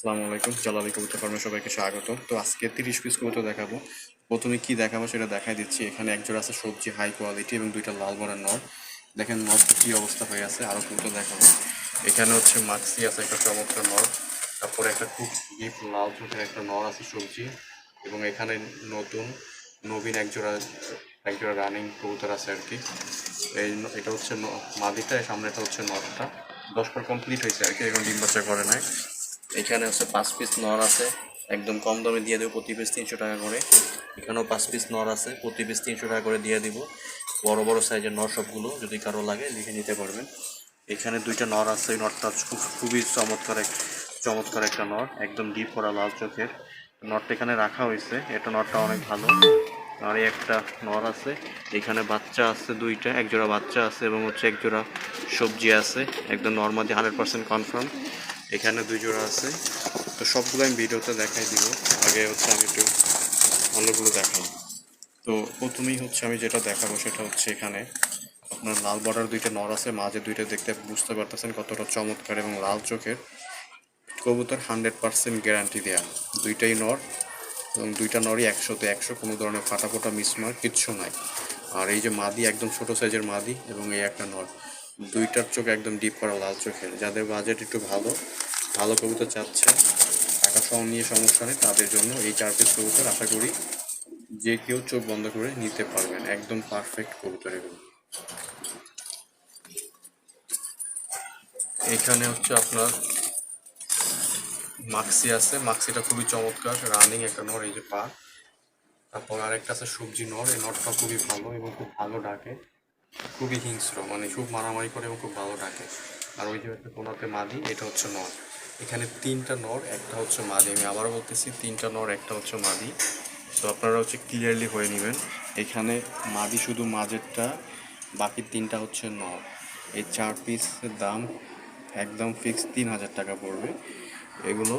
আসসালামু আলাইকুম, জালালি কবুতর ফার্মে সবাইকে স্বাগত। তো আজকে তিরিশ পিস কবুতর দেখাবো। প্রথমে কি দেখাবো সেটা দেখাই দিচ্ছি। এখানে একজোড়া আছে সবজি হাই কোয়ালিটি এবং দুইটা লাল বনের নর দেখেন নরটা কি অবস্থা হয়ে আছে আরও কবুতর দেখাবো। এখানে হচ্ছে মাক্সি আছে একটা চমৎকার নর তারপরে একটা খুব ডিপ লাল চোখের একটা নর আছে সবজি এবং এখানে নতুন, নবীন একজোড়া একজোড়া রানিং কবুতর আছে আর কি এই এটা হচ্ছে মাদিটা সামনেটা হচ্ছে নরটা দশ কমপ্লিট হয়েছে আর কি এখন ডিম বাচ্চা করে নাই। এখানে হচ্ছে পাঁচ পিস নর আছে। একদম কম দামে দিয়ে দেবো, প্রতি পিস তিনশো টাকা করে। এখানেও পাঁচ পিস নর আছে, প্রতি পিস তিনশো টাকা করে দিয়ে দিব। বড় বড় সাইজের নর সবগুলো, যদি কারও লাগে লিখে নিতে পারবেন। এখানে দুইটা নর আছে, ওই নরটা খুব, খুবই চমৎকার এক, চমৎকার একটা নর, একদম ডিপ করা লাল চোখের। নরটা এখানে রাখা হয়েছে, এটা নরটা অনেক ভালো। আর একটা নর আছে, এখানে বাচ্চা আছে দুইটা, একজোড়া বাচ্চা আছে এবং হচ্ছে একজোড়া সবজি আছে। একদম নর্মালি হান্ড্রেড পার্সেন্ট কনফার্ম এখানে দুই জোড়া আছে। তো সবগুলো আমি ভিডিওতে দেখাই দিব। আগে হচ্ছে আমি একটু অন্যগুলো দেখাই তো প্রথমেই হচ্ছে আমি যেটা দেখাবো সেটা হচ্ছে এখানে আপনার লাল বর্ডার দুইটা নর আছে, মাঝে দুইটা দেখতে বুঝতে পারতেছেন কতটা চমৎকার এবং লাল চোখের। কবুতর হান্ড্রেড পার্সেন্ট গ্যারান্টি দেওয়া দুইটাই নর এবং দুইটা নরই একশোতে একশো কোনো ধরনের ফাটা ফোটা মিসমার কিচ্ছু নাই। আর এই যে মাদি, একদম ছোট সাইজের মাদি এবং এই একটা নর। দুইটার চোখ একদম ডিপ করা লাল চোখের। যাদের বাজেট একটু ভালো ভালো কবুতর চাচ্ছে, টাকা সহ নিয়ে সমস্যা নেই, তাদের জন্য এই চার পিস কবুতর আশা করি যে কেউ চোখ বন্ধ করে নিতে পারবেন। একদম পারফেক্ট কবুতর এগুলো। এখানে হচ্ছে আপনার মাক্সি আছে। মাক্সিটা খুবই চমৎকার রানিং একটা নর এই যে পা। তারপর আরেকটা আছে সবজি নর। এই নরটা খুবই ভালো এবং খুব ভালো ডাকে। খুবই হিংস্র মানে খুব মারামারি করে এবং খুব ভালো ডাকে। আর ওই যে একটা কোনাতে মাদি, এটা হচ্ছে নর। এখানে তিনটা নর, একটা হচ্ছে মাদি। আমি আবারও বলতেছি, তিনটা নর, একটা হচ্ছে মাদি। তো আপনারা হচ্ছে ক্লিয়ারলি হয়ে নেবেন। এখানে মাদি শুধু মাঝেরটা, বাকি তিনটা হচ্ছে নর। এই চার পিসের দাম একদম ফিক্স তিন হাজার টাকা পড়বে। এগুলো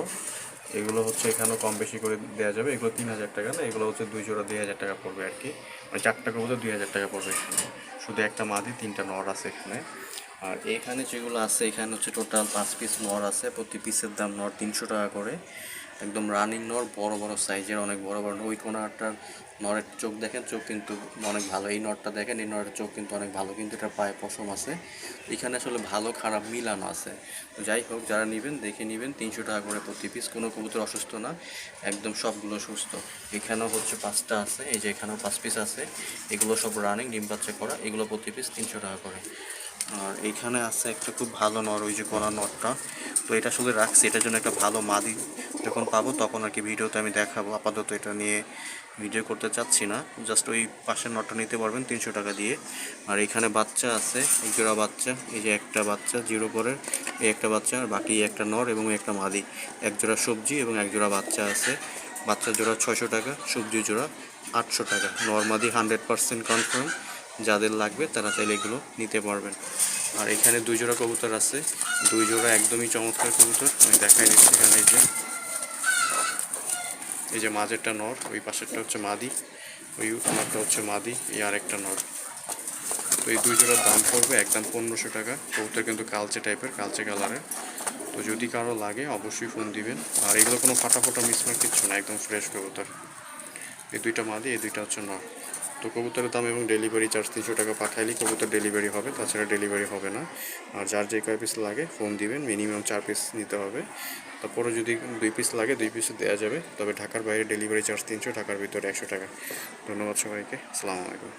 এগুলো হচ্ছে এখানেও কম বেশি করে দেওয়া যাবে। এগুলো তিন হাজার টাকা না, এগুলো হচ্ছে দুই জোড়া দুই হাজার টাকা পড়বে আর কি। মানে চারটা কবুতর দুই হাজার টাকা পড়বে এখানে। শুধু একটা মাদি, তিনটা নর আছে এখানে। আর এখানে যেগুলো আছে, এখানে হচ্ছে টোটাল পাঁচ পিস নর আছে। প্রতি পিসের দাম নর তিনশো টাকা করে। একদম রানিং নর, বড় বড় সাইজের অনেক বড় বড় ওই কোনাটার নরের চোখ দেখেন, চোখ কিন্তু অনেক ভালো। এই নরটা দেখেন, এই নরের চোখ কিন্তু অনেক ভালো, কিন্তু এটা পায়ে পশম আছে। এখানে আসলে ভালো, খারাপ মিলানো আছে। যাই হোক, যারা নেবেন, দেখে নেবেন। তিনশো টাকা করে প্রতি পিস কোনো কবুতর অসুস্থ না। একদম সবগুলো সুস্থ। এখানেও হচ্ছে পাঁচটা আছে। এই যে এখানেও পাঁচ পিস আছে। এগুলো সব রানিং ডিম বাচ্চা করা। এগুলো প্রতি পিস তিনশো টাকা করে। আর এইখানে আছে একটা খুব ভালো নর, ওই যে কলা নরটা। তো এটা আসলে রাখছি, এটার জন্য একটা ভালো মাদি যখন পাবো তখন আর কি ভিডিওতে আমি দেখাবো। আপাতত এটা নিয়ে ভিডিও করতে চাচ্ছি না জাস্ট ওই পাশের নটটা নিতে পারবেন তিনশো টাকা দিয়ে। আর এখানে বাচ্চা আছে এই জোড়া বাচ্চা, এই যে একটা বাচ্চা জিরো করে এই একটা বাচ্চা, আর বাকি একটা নর এবং একটা মাদি। এক জোড়া সবজি এবং এক জোড়া বাচ্চা আছে। বাচ্চা জোড়া ছয়শো টাকা, সবজি জোড়া আটশো টাকা। নর্মাদি হান্ড্রেড পার্সেন্ট কনফার্ম যাদের লাগবে তারা চাইলে এগুলো নিতে পারবেন। আর এখানে দুই জোড়া কবুতর আছে। দুই জোড়া একদমই চমৎকার কবুতর। আমি দেখাই দিচ্ছি এখানে এই যে। এই যে মাঝেরটা নর, ওই পাশেরটা হচ্ছে মাদি, ওই নরটা হচ্ছে মাদি, এই আরেকটা নর। তো এই দুই জোড়ার দাম পড়বে একদম পনেরোশো টাকা। কবুতর কিন্তু কালচে টাইপের কালচে কালারের তো যদি কারও লাগে, অবশ্যই ফোন দিবেন। আর এগুলো কোনো ফাটা ফোটা মিসমার কিচ্ছু না, একদম ফ্রেশ কবুতর। এই দুইটা মাদি, এই দুইটা হচ্ছে নর। তো কবুতরের দাম এবং ডেলিভারি চার্জ তিনশো টাকা পাঠাইলেই কবুতর ডেলিভারি হবে, তাছাড়া ডেলিভারি হবে না। আর যার যে কয় পিস লাগে ফোন দিবেন মিনিমাম চার পিস নিতে হবে। তারপরে যদি দুই পিস লাগে, দুই পিস দেওয়া যাবে, তবে ঢাকার বাইরে ডেলিভারি চার্জ তিনশো, ঢাকার ভিতরে একশো টাকা। ধন্যবাদ সবাইকে, আসসালামু আলাইকুম।